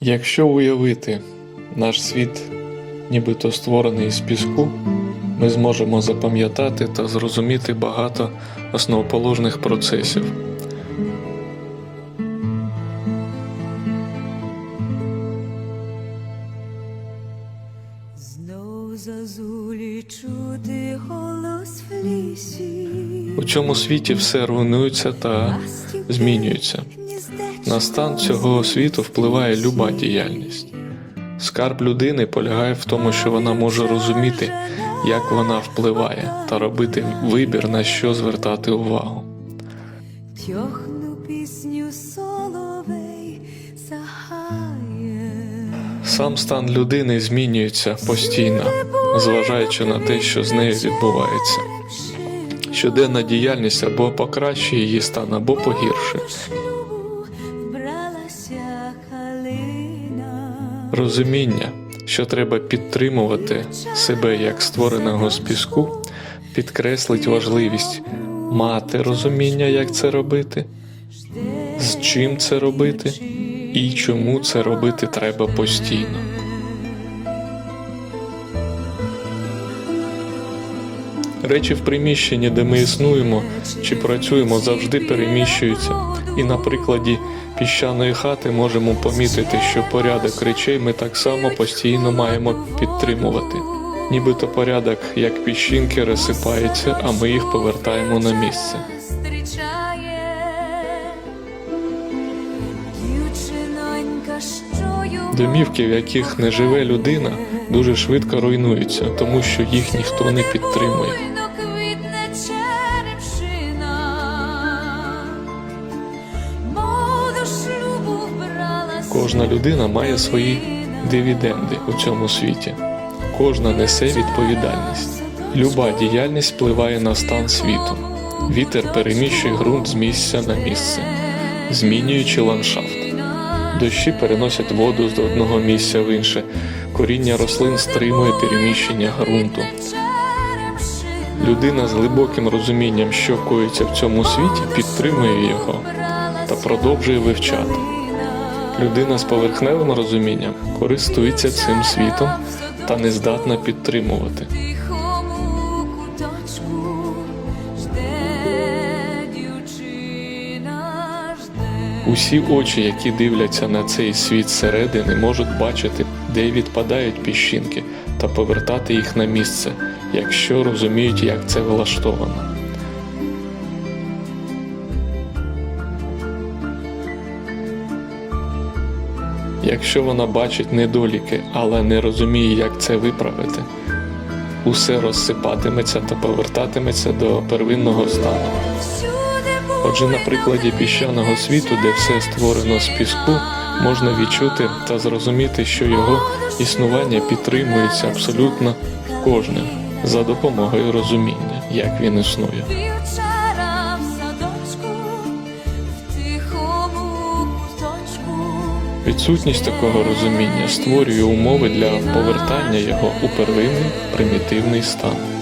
Якщо уявити наш світ нібито створений з піску, ми зможемо запам'ятати та зрозуміти багато основоположних процесів. Знов зазулі чути голос в лісі. У цьому світі все руйнується та змінюється. На стан цього світу впливає люба діяльність. Скарб людини полягає в тому, що вона може розуміти, як вона впливає, та робити вибір, на що звертати увагу. Сам стан людини змінюється постійно, зважаючи на те, що з нею відбувається. Щоденна діяльність або покращує її стан, або погіршує. Розуміння, що треба підтримувати себе як створеного з піску, підкреслить важливість мати розуміння, як це робити, з чим це робити і чому це робити треба постійно. Речі в приміщенні, де ми існуємо чи працюємо, завжди переміщуються, і на прикладі піщаної хати можемо помітити, що порядок речей ми так само постійно маємо підтримувати. Нібито порядок, як піщинки, розсипається, а ми їх повертаємо на місце. Домівки, в яких не живе людина, дуже швидко руйнуються, тому що їх ніхто не підтримує. Кожна людина має свої дивіденди у цьому світі. Кожна несе відповідальність. Люба діяльність впливає на стан світу. Вітер переміщує ґрунт з місця на місце, змінюючи ландшафт. Дощі переносять воду з одного місця в інше. Коріння рослин стримує переміщення ґрунту. Людина з глибоким розумінням, що коїться в цьому світі, підтримує його та продовжує вивчати. Людина з поверхневим розумінням користується цим світом та не здатна підтримувати. Усі очі, які дивляться на цей світ зсередини, можуть бачити, де відпадають піщинки, та повертати їх на місце, якщо розуміють, як це влаштовано. Якщо вона бачить недоліки, але не розуміє, як це виправити, усе розсипатиметься та повертатиметься до первинного стану. Отже, на прикладі піщаного світу, де все створено з піску, можна відчути та зрозуміти, що його існування підтримується абсолютно кожним за допомогою розуміння, як він існує. Відсутність такого розуміння створює умови для повертання його у первинний примітивний стан.